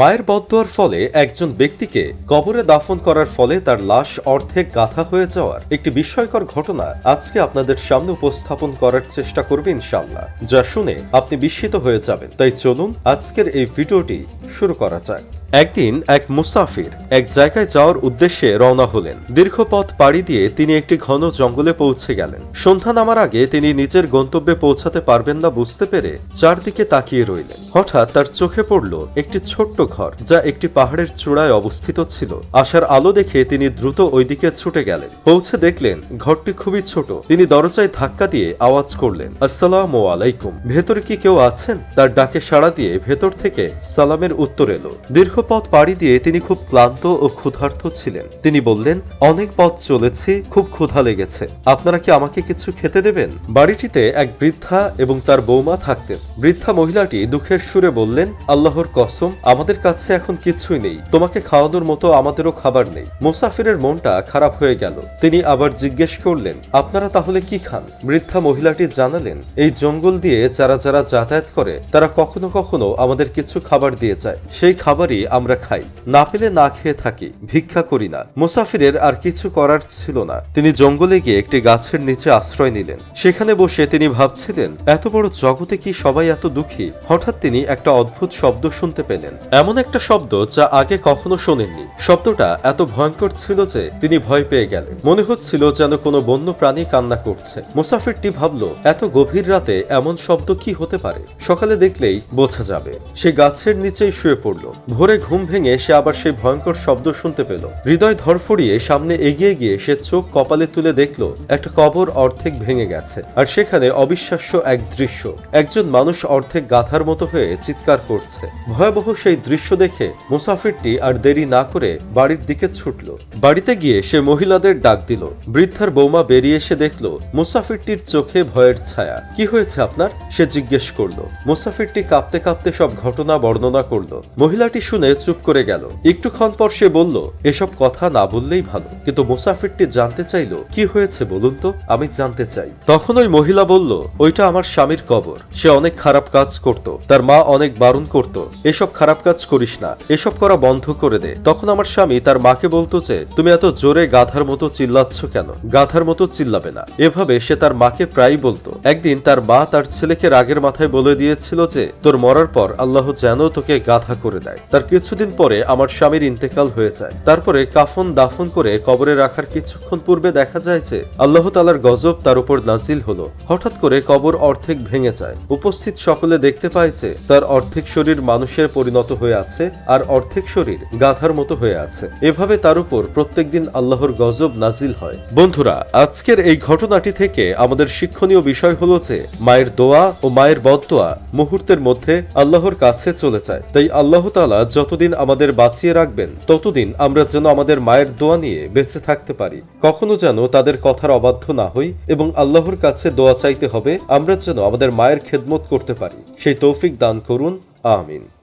মায়ের বদদোয়ার ফলে একজন ব্যক্তিকে কবরে দাফন করার ফলে তার লাশ অর্ধেক গাথা হয়ে যাওয়ার একটি বিস্ময়কর ঘটনা আজকে আপনাদের সামনে উপস্থাপন করার চেষ্টা করবে ইনশাল্লাহ যা শুনে আপনি বিস্মিত হয়ে যাবেন। তাই চলুন আজকের এই ভিডিওটি শুরু করা যাক। একদিন এক মুসাফির এক জায়গায় যাওয়ার উদ্দেশ্যে রওনা হলেন। দীর্ঘ পথ পাড়ি দিয়ে তিনি একটি ঘন জঙ্গলে পৌঁছে গেলেন। সন্ধ্যা নামার আগে তিনি নিজের গন্তব্যে পৌঁছাতে পারবেন না বুঝতে পেরে চারদিকে তাকিয়ে রইলেন। হঠাৎ তার চোখে পড়ল একটি ছোট্ট ঘর, যা একটি পাহাড়ের চূড়ায় অবস্থিত ছিল। আশার আলো দেখে তিনি দ্রুত ওইদিকে ছুটে গেলেন। পৌঁছে দেখলেন ঘরটি খুবই ছোট। তিনি দরজায় ধাক্কা দিয়ে আওয়াজ করলেন, আসসালাম আলাইকুম। ভেতরে কি কেউ আছেন? তার ডাকে সাড়া দিয়ে ভেতর থেকে সালামের উত্তর এলো। দীর্ঘ পথ পাড়ি দিয়ে তিনি খুব ক্লান্ত ও ক্ষুধার্ত ছিলেন। তিনি বললেন, অনেক পথ চলেছি, খুব ক্ষুধা লেগেছে। আপনারা কি আমাকে কিছু খেতে দেবেন? বাড়িটিতে এক বৃদ্ধা এবং তার বৌমা থাকতেন। বৃদ্ধা মহিলাটি দুঃখের সুরে বললেন, আল্লাহর কসম, আমাদের কাছে এখন কিছুই নেই। তোমাকে খাওয়ানোর মতো আমাদেরও খাবার নেই। মুসাফিরের মনটা খারাপ হয়ে গেল। তিনি আবার জিজ্ঞেস করলেন, আপনারা তাহলে কি খান? বৃদ্ধা মহিলাটি জানালেন, এই জঙ্গল দিয়ে যারা যারা যাতায়াত করে, তারা কখনো কখনো আমাদের কিছু খাবার দিয়ে যায়। সেই খাবারই আমরা খাই। না পেলে না খেয়ে থাকি, ভিক্ষা করি না। মুসাফিরের আর কিছু করার ছিল না। তিনি জঙ্গলে গিয়ে একটি গাছের নিচে আশ্রয় নিলেন। সেখানে বসে তিনি ভাবছিলেন, এত বড় জগতে কি সবাই এত দুঃখী? হঠাৎ তিনি একটা অদ্ভুত শব্দ শুনতে পেলেন। এমন একটা শব্দ যা আগে কখনো শোনেননি। শব্দটা এত ভয়ঙ্কর ছিল যে তিনি ভয় পেয়ে গেলেন। মনে হচ্ছিল যেন কোনো বন্য প্রাণী কান্না করছে। মুসাফিরটি ভাবল, এত গভীর রাতে এমন শব্দ কি হতে পারে? সকালে দেখলেই বোঝা যাবে। সে গাছের নিচেই শুয়ে পড়ল। ভোরে ঘুম ভেঙে সে আবার সেই ভয়ঙ্কর শব্দ শুনতে পেল। হৃদয় ধরফড়িয়ে সামনে এগিয়ে গিয়ে সে চোখ কপালে তুলে দেখল, একটা কবর অর্ধেক ভেঙে গেছে। আর সেখানে অবিশ্বাস্য এক দৃশ্য। একজন মানুষ অর্ধেক গাধার মতো হয়ে চিৎকার করছে। ভয়াবহ সেই দৃশ্য দেখে মুসাফিরটি আর দেরি না করে বাড়ির দিকে ছুটল। বাড়িতে গিয়ে সে মহিলাদের ডাক দিল। বৃদ্ধার বৌমা বেরিয়ে এসে দেখল, মুসাফিরটির চোখে ভয়ের ছায়া। কি হয়েছে আপনার? সে জিজ্ঞেস করল। মুসাফিরটি কাঁপতে কাঁপতে সব ঘটনা বর্ণনা করল। মহিলাটি শুনে চুপ করে গেল। একটুক্ষণ পর সে বলল, এসব কথা না বললেই ভালো। কিন্তু মুসাফিরটি জানতে চাইলো, কি হয়েছে বলুন তো? আমি জানতে চাই। তখন ওই মহিলা বলল, ওইটা আমার স্বামীর কবর। সে অনেক খারাপ কাজ করত। তার মা অনেক বারণ করত। এসব খারাপ কাজ করিস না। এসব করা বন্ধ করে দে। তখন আমার স্বামী তার মাকে বলতো যে, তুমি এত জোরে গাধার মতো চিল্লাচ্ছ কেন? গাধার মতো চিল্লাবে না। এভাবে সে তার মাকে প্রায়ই বলতো। একদিন তার মা তার ছেলেকে রাগের মাথায় বলে দিয়েছিল যে, তোর মরার পর আল্লাহ যেন তোকে গাধা করে দেয়। তার কিছুদিন পরে আমার স্বামীর ইন্তেকাল হয়ে যায়। তারপরে কাফন দাফন করে কবরে রাখার কিছুক্ষণ পূর্বে দেখা যায় যে আল্লাহ তালার গজব তার উপর নাজিল হলো। হঠাৎ করে কবর অর্ধেক ভেঙে যায়। উপস্থিত সকলে দেখতে যে তার অর্ধেক শরীর মানুষের পরিণত হয়ে আছে আর অর্ধেক শরীর গাধার মতো হয়ে আছে। এভাবে তার উপর প্রত্যেকদিন আল্লাহর গজব নাজিল হয়। বন্ধুরা, আজকের এই ঘটনাটি থেকে আমাদের শিক্ষণীয় বিষয় হলো যে মায়ের দোয়া ও মায়ের বদদোয়া মুহূর্তের মধ্যে আল্লাহর কাছে চলে যায়। তাই আল্লাহ তালা যতদিন আমাদের বাঁচিয়ে রাখবেন, ততদিন আমরা যেন আমাদের মায়ের দোয়া নিয়ে বেঁচে থাকতে পারি। কখনো যেন তাদের কথার অবাধ্য না হই এবং আল্লাহর কাছে দোয়া চাইতে হবে, আমরা যেন আমাদের মায়ের খেদমত করতে পারি। সেই তৌফিক দান করুন। আমিন।